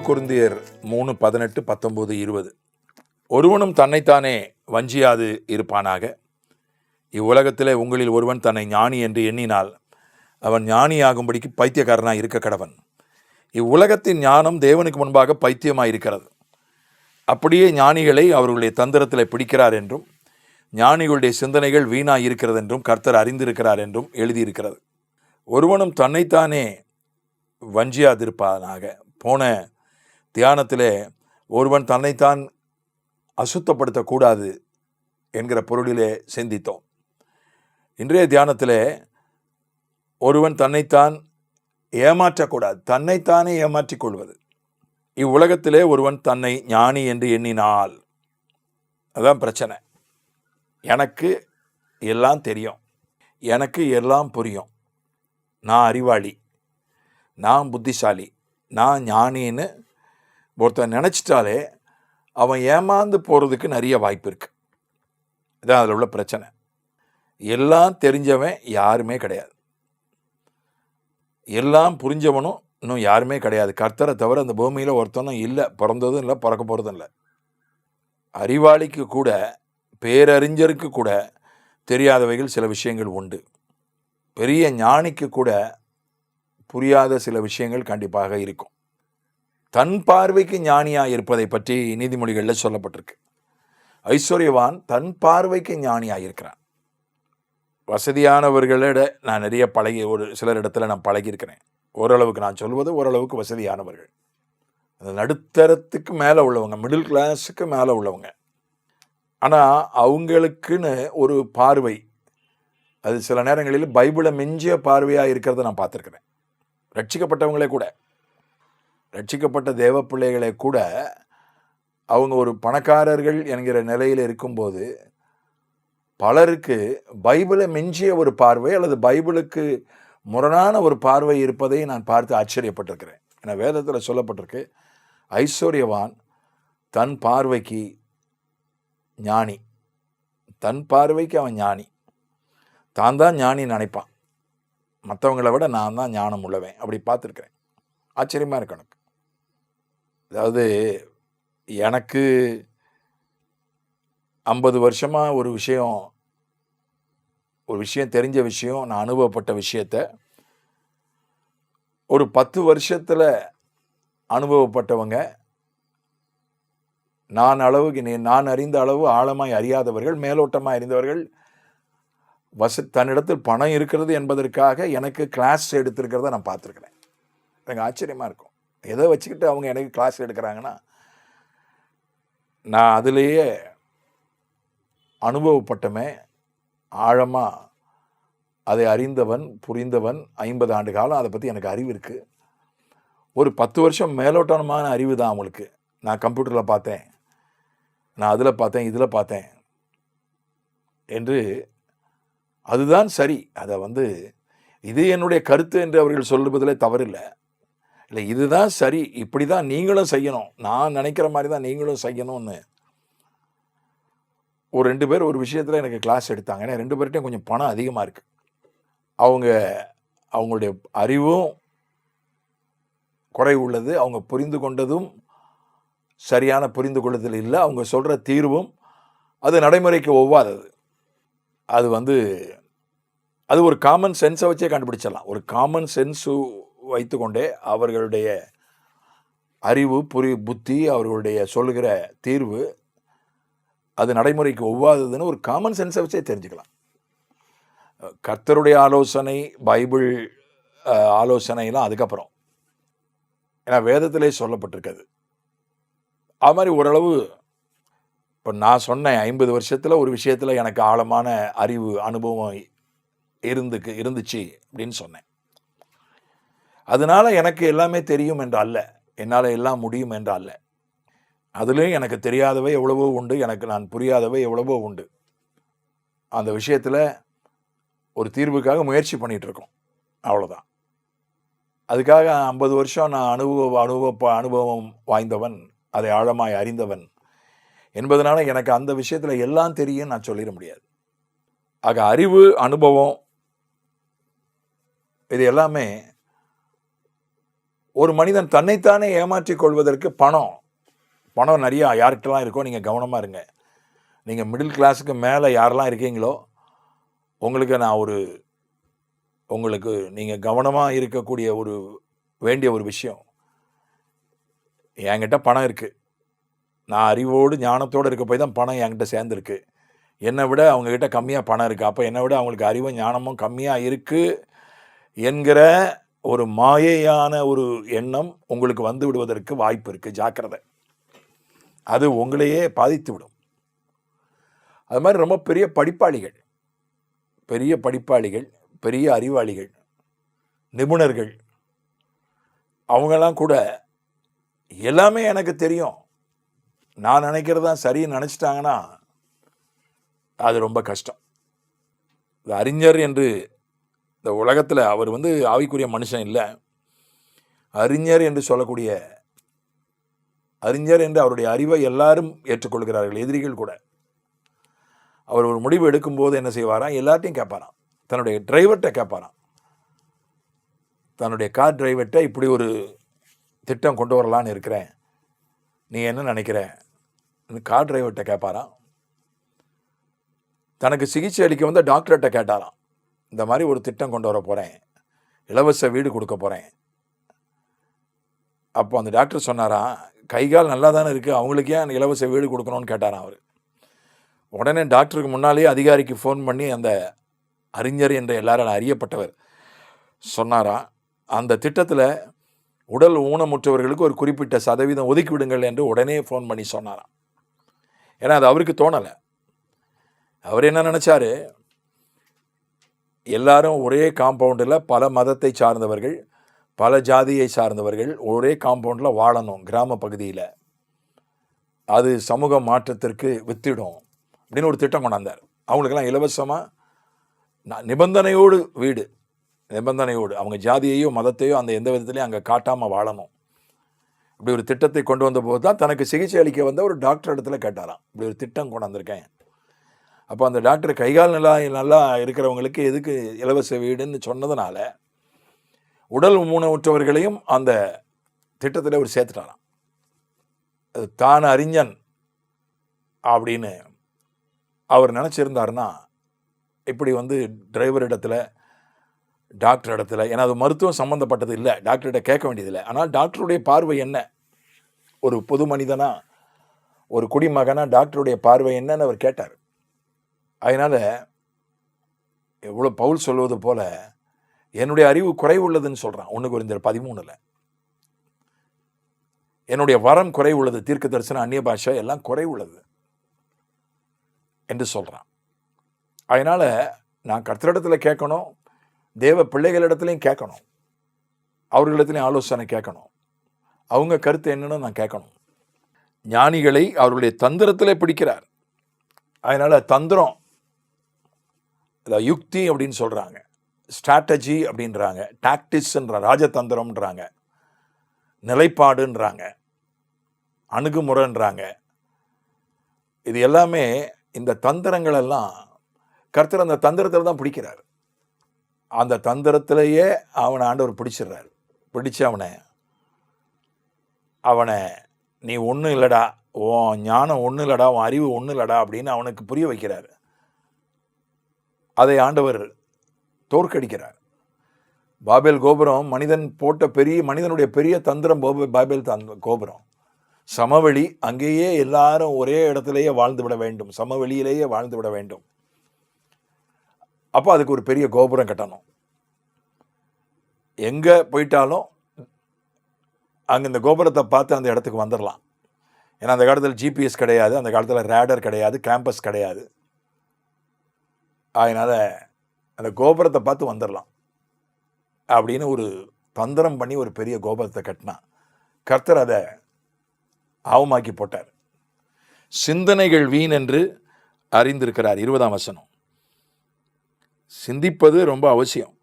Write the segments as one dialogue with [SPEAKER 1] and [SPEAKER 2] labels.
[SPEAKER 1] ஒன்று குருந்தியர் மூணு பதினெட்டு பத்தொம்போது இருபது. ஒருவனும் தன்னைத்தானே வஞ்சியாது இருப்பானாக? இவ்வுலகத்திலே உங்களில் ஒருவன் தன்னை ஞானி என்று எண்ணினால் அவன் ஞானியாகும்படிக்கு பைத்தியக்காரனாக இருக்க கடவன். இவ்வுலகத்தின் ஞானம் தேவனுக்கு முன்பாக பைத்தியமாக இருக்கிறது அப்படியே ஞானிகளை அவர்களுடைய தந்திரத்தில் பிடிக்கிறார் என்றும் ஞானிகளுடைய சிந்தனைகள் வீணாக இருக்கிறது என்றும் கர்த்தர் அறிந்திருக்கிறார் என்றும் எழுதியிருக்கிறது. ஒருவனும் தன்னைத்தானே வஞ்சியாதிருப்பானாக? போன தியானத்திலே ஒருவன் தன்னைத்தான் அசுத்தப்படுத்தக்கூடாது என்கிற பொருளிலே சிந்தித்தோம். இன்றைய தியானத்திலே ஒருவன் தன்னைத்தான் ஏமாற்றக்கூடாது தன்னைத்தானே ஏமாற்றிக் கொள்வது இவ்வுலகத்திலே ஒருவன் தன்னை ஞானி என்று எண்ணினால் அதான் பிரச்சனை. எனக்கு எல்லாம் தெரியும். எனக்கு எல்லாம் புரியும். நான் அறிவாளி. நான் புத்திசாலி. நான் ஞானின்னு ஒருத்தன் நினச்சிட்டாலே அவன் ஏமாந்து போகிறதுக்கு நிறைய வாய்ப்பு இருக்குது இதான் அதில் உள்ள பிரச்சனை. எல்லாம் தெரிஞ்சவன் யாருமே கிடையாது. எல்லாம் புரிஞ்சவனும் இன்னும் யாருமே கிடையாது. கர்த்தரை தவிர அந்த பூமியில் ஒருத்தனும் இல்லை பிறந்ததும் இல்லை பிறக்க போகிறதும் இல்லை. அறிவாளிக்கு கூட பேரறிஞருக்கு கூட தெரியாதவைகள் சில விஷயங்கள் உண்டு. பெரிய ஞானிக்கு கூட புரியாத சில விஷயங்கள் கண்டிப்பாக இருக்கும். தன் பார்வைக்கு ஞானியாக இருப்பதை பற்றி நீதிமொழிகளில் சொல்லப்பட்டிருக்கு. ஐஸ்வர்யவான் தன் பார்வைக்கு ஞானியாக இருக்கிறான். வசதியானவர்களிட நான் நிறைய பழகி ஒரு சிலர் இடத்துல நான் பழகியிருக்கிறேன். ஓரளவுக்கு நான் சொல்வது ஓரளவுக்கு வசதியானவர்கள். அந்த நடுத்தரத்துக்கு மேலே உள்ளவங்க மிடில் கிளாஸுக்கு மேலே உள்ளவங்க. ஆனால் அவங்களுக்குன்னு ஒரு பார்வை அது சில நேரங்களில் பைபிளை மிஞ்சிய பார்வையாக இருக்கிறத நான் பார்த்துருக்குறேன். ரட்சிக்கப்பட்டவங்களே கூட. ரட்சிக்கப்பட்ட தேவ பிள்ளைகளை கூட அவங்க ஒரு பணக்காரர்கள் என்கிற நிலையில் இருக்கும்போது பலருக்கு பைபிளை மிஞ்சிய ஒரு பார்வை அல்லது பைபிளுக்கு முரணான ஒரு பார்வை இருப்பதை நான் பார்த்து ஆச்சரியப்பட்டிருக்கிறேன். ஏன்னா வேதத்தில் சொல்லப்பட்டிருக்கு ஐஸ்வர்யவான் தன் பார்வைக்கு ஞானி. தன் பார்வைக்கு அவன் ஞானி. தான் தான் ஞானி நினைப்பான். மற்றவங்களை விட நான் தான் ஞானம் உள்ளவன் அப்படி பார்த்துருக்குறேன். ஆச்சரியமாக இருக்கு எனக்கு அதாவது எனக்கு ஐம்பது வருஷமாக ஒரு விஷயம் ஒரு விஷயம் தெரிஞ்ச விஷயம் நான் அனுபவப்பட்ட விஷயத்த ஒரு பத்து வருஷத்தில் அனுபவப்பட்டவங்க நான் அளவுக்கு நீ- நான் அறிந்த அளவு ஆழமாய் அறியாதவர்கள் மேலோட்டமாக அறிந்தவர்கள் வச தன்னிடத்தில் பணம் இருக்கிறது என்பதற்காக எனக்கு கிளாஸ் எடுத்திருக்கிறத நான் பார்த்துருக்குறேன். எனக்கு ஆச்சரியமாக இருக்கும். எதை வச்சுக்கிட்டு அவங்க எனக்கு கிளாஸ் எடுக்கிறாங்கன்னா நான் அதிலேயே அனுபவப்பட்டமே ஆழமாக அதை அறிந்தவன் புரிந்தவன் ஐம்பது ஆண்டு காலம் அதை பற்றி எனக்கு அறிவு இருக்குது ஒரு பத்து வருஷம் மேலோட்டமான அறிவு தான் அவங்களுக்கு. நான் கம்ப்யூட்டரில் பார்த்தேன். நான் அதில் பார்த்தேன் இதில் பார்த்தேன் என்று அதுதான் சரி. அதை வந்து இது என்னுடைய கருத்து என்று அவர்கள் சொல்லுவதிலே தவறில்லை. இல்லை இதுதான் சரி இப்படி தான் நீங்களும் செய்யணும். நான் நினைக்கிற மாதிரி தான் நீங்களும் செய்யணும்னு. ஒரு ரெண்டு பேர் ஒரு விஷயத்தில் எனக்கு கிளாஸ் எடுத்தாங்க. ஏன்னா ரெண்டு பேர்கிட்டையும் கொஞ்சம் பணம் அதிகமாக இருக்குது அவங்க அவங்களுடைய அறிவும் குறை உள்ளது. அவங்க புரிந்து கொண்டதும் சரியான புரிந்து கொள்ளுதல் இல்லை. அவங்க சொல்கிற தீர்வும் அது நடைமுறைக்கு ஒவ்வாதது. அது வந்து அது ஒரு காமன் சென்ஸை வச்சே கண்டுபிடிச்சிடலாம். ஒரு காமன் சென்ஸு வைத்துக்கொண்டே அவர்களுடைய அறிவு புரி புத்தி அவர்களுடைய சொல்லுகிற தீர்வு அது நடைமுறைக்கு ஒவ்வாததுன்னு ஒரு காமன் சென்ஸை வச்சே தெரிஞ்சுக்கலாம். கர்த்தருடைய ஆலோசனை பைபிள் ஆலோசனைலாம் அதுக்கப்புறம். ஏன்னா வேதத்திலே சொல்லப்பட்டிருக்குது அது மாதிரி ஓரளவு இப்போ நான் சொன்னேன் ஐம்பது வருஷத்தில் ஒரு விஷயத்தில் எனக்கு ஆழமான அறிவு அனுபவம் இருந்துக்கு இருந்துச்சு அப்படின்னு சொன்னேன். அதனால எனக்கு எல்லாமே தெரியும் என்று அல்ல. என்னால் எல்லாம் முடியும் என்று அல்ல. அதுலேயும் எனக்கு தெரியாதவை எவ்வளவோ உண்டு எனக்கு நான் புரியாதவை எவ்வளவோ உண்டு. அந்த விஷயத்தில் ஒரு தீர்வுக்காக முயற்சி பண்ணிகிட்ருக்கோம் அவ்வளோதான் அதுக்காக ஐம்பது வருஷம் நான் அனுபவ அனுபவ அனுபவம் வாய்ந்தவன் அதை ஆழமாய் அறிந்தவன் என்பதனால எனக்கு அந்த விஷயத்தில் எல்லாம் தெரியும் நான் சொல்லிட முடியாது. ஆக அறிவு அனுபவம் இது எல்லாமே ஒரு மனிதன் தன்னைத்தானே ஏமாற்றிக் கொள்வதற்கு பணம். பணம் நிறையா யார்கிட்டலாம் இருக்கோ நீங்கள் கவனமாக இருங்க. நீங்கள் மிடில் கிளாஸுக்கு மேலே யாரெல்லாம் இருக்கீங்களோ உங்களுக்கு நான் ஒரு உங்களுக்கு நீங்கள் கவனமாக இருக்கக்கூடிய ஒரு வேண்டிய ஒரு விஷயம். என்கிட்ட பணம் இருக்குது நான் அறிவோடு ஞானத்தோடு இருக்க போய் தான் பணம் என்கிட்ட சேர்ந்துருக்கு. என்னை விட அவங்கக்கிட்ட கம்மியாக பணம் இருக்குது அப்போ என்னை விட அவங்களுக்கு அறிவும் ஞானமும் கம்மியாக இருக்குது என்கிற ஒரு மாயையான ஒரு எண்ணம் உங்களுக்கு வந்து விடுவதற்கு வாய்ப்பு இருக்குது ஜாக்கிரதை. அது உங்களையே பாதித்து விடும். அது மாதிரி ரொம்ப பெரிய படிப்பாளிகள் பெரிய படிப்பாளிகள் பெரிய அறிவாளிகள் நிபுணர்கள் அவங்கெல்லாம் கூட எல்லாமே எனக்கு தெரியும். நான் நினைக்கிறது தான் சரின்னு நினச்சிட்டாங்கன்னா அது ரொம்ப கஷ்டம். அறிஞர் என்று இந்த உலகத்தில் அவர் வந்து ஆவிக்குரிய மனுஷன் இல்லை. அறிஞர் என்று சொல்லக்கூடிய அறிஞர் என்று அவருடைய அறிவை எல்லாரும் ஏற்றுக்கொள்கிறார்கள் எதிரிகள் கூட. அவர் ஒரு முடிவு எடுக்கும்போது என்ன செய்வாராம்? எல்லார்ட்டையும் கேட்பாராம். தன்னுடைய டிரைவர்கிட்ட கேட்பாராம். தன்னுடைய கார் டிரைவர்கிட்ட இப்படி ஒரு திட்டம் கொண்டு வரலான்னு இருக்கிறேன். நீ என்ன நினைக்கிற? கார் டிரைவர்கிட்ட கேட்பாராம். தனக்கு சிகிச்சை அளிக்க வந்த டாக்டர்கிட்ட கேட்டாராம். இந்த மாதிரி ஒரு திட்டம் கொண்டு வர போகிறேன் இலவச வீடு கொடுக்க போகிறேன் அப்போ அந்த டாக்டர் சொன்னாராம் கை கால் நல்லா தானே இருக்குது அவங்களுக்கே அந்த இலவச வீடு கொடுக்கணும்னு கேட்டாராம் அவர். உடனே டாக்டருக்கு முன்னாலேயே அதிகாரிக்கு ஃபோன் பண்ணி அந்த அறிஞர் என்ற எல்லாரும் அறியப்பட்டவர் சொன்னாராம் அந்த திட்டத்தில் உடல் ஊனமுற்றவர்களுக்கு ஒரு குறிப்பிட்ட சதவீதம் ஒதுக்கி விடுங்கள் என்று உடனே ஃபோன் பண்ணி சொன்னாராம். ஏன்னா அது அவருக்கு தோணலை. அவர் என்ன நினச்சாரு எல்லாரும் ஒரே காம்பவுண்டில் பல மதத்தை சார்ந்தவர்கள் பல ஜாதியை சார்ந்தவர்கள் ஒரே காம்பவுண்டில் வாழணும் கிராம பகுதியில். அது சமூக மாற்றத்திற்கு வித்திடும் அப்படின்னு ஒரு திட்டம் கொண்டாந்தார். அவங்களுக்கெல்லாம் இலவசமாக நான் நிபந்தனையோடு வீடு நிபந்தனையோடு அவங்க ஜாதியையோ மதத்தையோ அந்த எந்த விதத்துலையும் அங்கே காட்டாமல் வாழணும். இப்படி ஒரு திட்டத்தை கொண்டு வந்த போது தான் தனக்கு சிகிச்சை அளிக்க வந்த ஒரு டாக்டர் இடத்துல கேட்டாராம். இப்படி ஒரு திட்டம் கொண்டு வந்திருக்கேன் அப்போ அந்த டாக்டர் கைகால் நல்லா நல்லா இருக்கிறவங்களுக்கு எதுக்கு இலவச வீடுன்னு சொன்னதுனால உடல் ஊனமுற்றவர்களையும் அந்த திட்டத்தில் அவர் சேர்த்துட்டாராம். அது தான் அறிஞன் அப்படின்னு அவர் நினச்சிருந்தாருன்னா இப்படி வந்து டிரைவர் இடத்துல டாக்டர் இடத்துல ஏன்னா அது மருத்துவம் சம்மந்தப்பட்டது இல்லை டாக்டர்கிட்ட கேட்க வேண்டியதில்லை ஆனால் டாக்டருடைய பார்வை என்ன? ஒரு பொது மனிதனாக ஒரு குடிமகனாக டாக்டருடைய பார்வை என்னன்னு அவர் கேட்டார். அதனால் எவ்வளோ பவுல் சொல்வது போல் என்னுடைய அறிவு குறைவுள்ளதுன்னு சொல்கிறான் ஒன்று குறிஞ்சர் பதிமூணில். என்னுடைய வரம் குறைவுள்ளது தீர்க்க தரிசனம் அந்நிய பாஷை எல்லாம் குறைவுள்ளது என்று சொல்கிறான் அதனால் நான் கர்த்தரிடத்தில் கேட்கணும் தேவ பிள்ளைகளிடத்துலையும் கேட்கணும் அவர்களிடத்துலையும் ஆலோசனை கேட்கணும் அவங்க கருத்து என்னன்னு நான் கேட்கணும். ஞானிகளை அவர்களுடைய தந்திரத்திலே பிடிக்கிறார். அதனால் தந்திரம் அதாவது யுக்தி அப்படின்னு சொல்கிறாங்க ஸ்ட்ராட்டஜி அப்படின்றாங்க. டாக்டிக்ஸ்ன்ற ராஜதந்திரம்ன்றாங்க. நிலைப்பாடுன்றாங்க. அணுகுமுறைன்றாங்க. இது எல்லாமே இந்த தந்திரங்கள் எல்லாம் கர்த்தர் அந்த தந்திரத்தில் தான் பிடிக்கிறார். அந்த தந்திரத்திலேயே அவனை ஆண்டவர் பிடிச்சிடுறாரு. பிடிச்சு அவனை அவனை நீ ஒன்றும் இல்லைடா. உன் ஞானம் ஒன்றும் இல்லைடா. உன் அறிவு ஒன்றும் இல்லைடா. அப்படின்னு அவனுக்கு புரிய வைக்கிறார். அதை ஆண்டவர் தோற்கடிக்கிறார். பாபேல் கோபுரம் மனிதன் போட்ட பெரிய மனிதனுடைய பெரிய தந்திரம் போப பாபேல் தந்த கோபுரம். சமவெளி அங்கேயே எல்லாரும் ஒரே இடத்துலையே வாழ்ந்து விட வேண்டும். சமவெளியிலேயே வாழ்ந்து விட வேண்டும். அப்போ அதுக்கு ஒரு பெரிய கோபுரம் கட்டணும். எங்கே போயிட்டாலும் அங்கே இந்த கோபுரத்தை பார்த்து அந்த இடத்துக்கு வந்துடலாம் ஏன்னா அந்த காலத்தில் ஜிபிஎஸ் கிடையாது அந்த காலத்தில் ரேடர் கிடையாது கேம்பஸ் கிடையாது. அதனால் அந்த கோபுரத்தை பார்த்து வந்துடலாம் அப்படின்னு ஒரு தந்திரம் பண்ணி ஒரு பெரிய கோபுரத்தை கட்டினான் கர்த்தர் அதை ஆவமாக்கி போட்டார். சிந்தனைகள் வீண் என்று அறிந்திருக்கிறார். இருபதாம் வசனம். சிந்திப்பது ரொம்ப அவசியம்.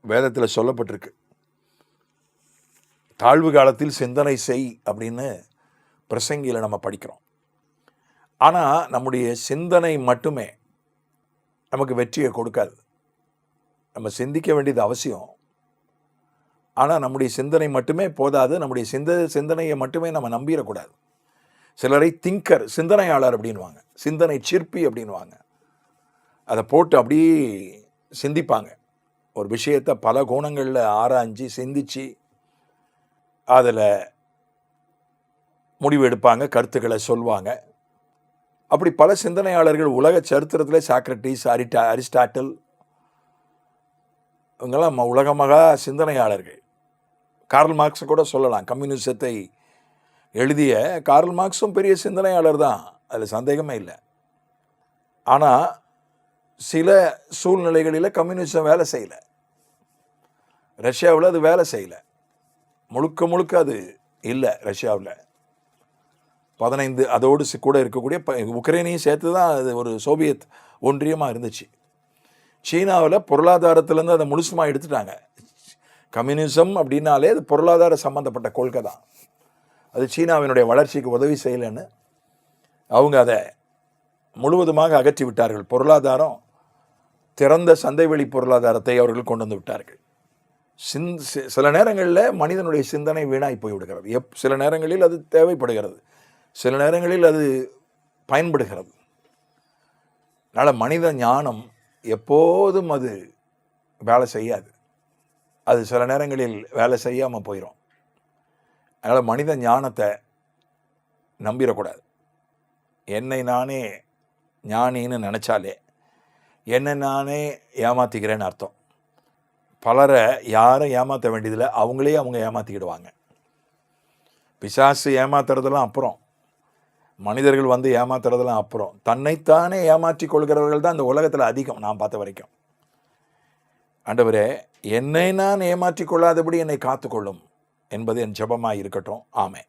[SPEAKER 1] வேதத்தில் சொல்லப்பட்டிருக்கு. தாழ்வு காலத்தில் சிந்தனை செய் அப்படின்னு பிரசங்கியில் நம்ம படிக்கிறோம். ஆனால் நம்முடைய சிந்தனை மட்டுமே நமக்கு வெற்றியை கொடுக்காது. நம்ம சிந்திக்க வேண்டியது அவசியம். ஆனால் நம்முடைய சிந்தனை மட்டுமே போதாது. நம்முடைய சிந்த சிந்தனையை மட்டுமே நம்ம நம்பிடக்கூடாது. சிலரை திங்கர் சிந்தனையாளர் அப்படின்வாங்க சிந்தனை சிற்பி அப்படின்வாங்க அதை போட்டு அப்படியே சிந்திப்பாங்க. ஒரு விஷயத்தை பல கோணங்களில் ஆராய்ஞ்சு சிந்திச்சு அதில் முடிவு எடுப்பாங்க கருத்துக்களை சொல்லுவாங்க அப்படி பல சிந்தனையாளர்கள் உலக சரித்திரத்தில் சாக்ரட்டிஸ் அரிட்டா அரிஸ்டாட்டில் இவங்கெல்லாம் ம- உலக மகா சிந்தனையாளர்கள். கார்ல் மார்க்ஸை கூட சொல்லலாம். கம்யூனிசத்தை எழுதிய கார்ல் மார்க்ஸும் பெரிய சிந்தனையாளர் தான். அதில் சந்தேகமே இல்லை. ஆனால் சில சூழ்நிலைகளில் கம்யூனிசம் வேலை செய்யலை. ரஷ்யாவில் அது வேலை செய்யலை. முழுக்க முழுக்க அது இல்லை ரஷ்யாவில். பதினைந்து அதோடு கூட இருக்கக்கூடிய ப- உக்ரைனையும் சேர்த்து தான் அது ஒரு சோவியத் ஒன்றியமாக இருந்துச்சு. சீனாவில் பொருளாதாரத்திலேருந்து அதை முழுசுமாக எடுத்துட்டாங்க. கம்யூனிசம் அப்படின்னாலே அது பொருளாதார சம்மந்தப்பட்ட கொள்கை தான். அது சீனாவினுடைய வளர்ச்சிக்கு உதவி செய்யலைன்னு அவங்க அதை முழுவதுமாக அகற்றி விட்டார்கள். பொருளாதாரம் திறந்த சந்தைவெளி பொருளாதாரத்தை அவர்கள் கொண்டு வந்து விட்டார்கள். சிந் சில நேரங்களில் மனிதனுடைய சிந்தனை வீணாய் போய்விடுகிறது. எப் சில நேரங்களில் அது தேவைப்படுகிறது. சில நேரங்களில் அது பயன்படுகிறது. அதனால் மனித ஞானம் எப்போதும் அது வேலை செய்யாது. அது சில நேரங்களில் வேலை செய்யாமல் போயிடும் அதனால் மனித ஞானத்தை நம்பிடக்கூடாது என்னை நானே ஞானின்னு நினச்சாலே என்னை நானே ஏமாற்றிக்கிறேன்னு அர்த்தம். பலரை யாரும் ஏமாற்ற வேண்டியதில்லை. அவங்களே அவங்க ஏமாற்றிக்கிடுவாங்க பிசாசு ஏமாத்துறதெல்லாம் அப்புறம் மனிதர்கள் வந்து ஏமாத்துறதெல்லாம் அப்புறம். தன்னைத்தானே ஏமாற்றி கொள்கிறவர்கள் தான் இந்த உலகத்தில் அதிகம் நான் பார்த்த வரைக்கும். ஆண்டவரே என்னை நான் ஏமாற்றி கொள்ளாதபடி என்னை காத்துக்கொள்ளும் என்பது என் ஜபமாக இருக்கட்டும். ஆமே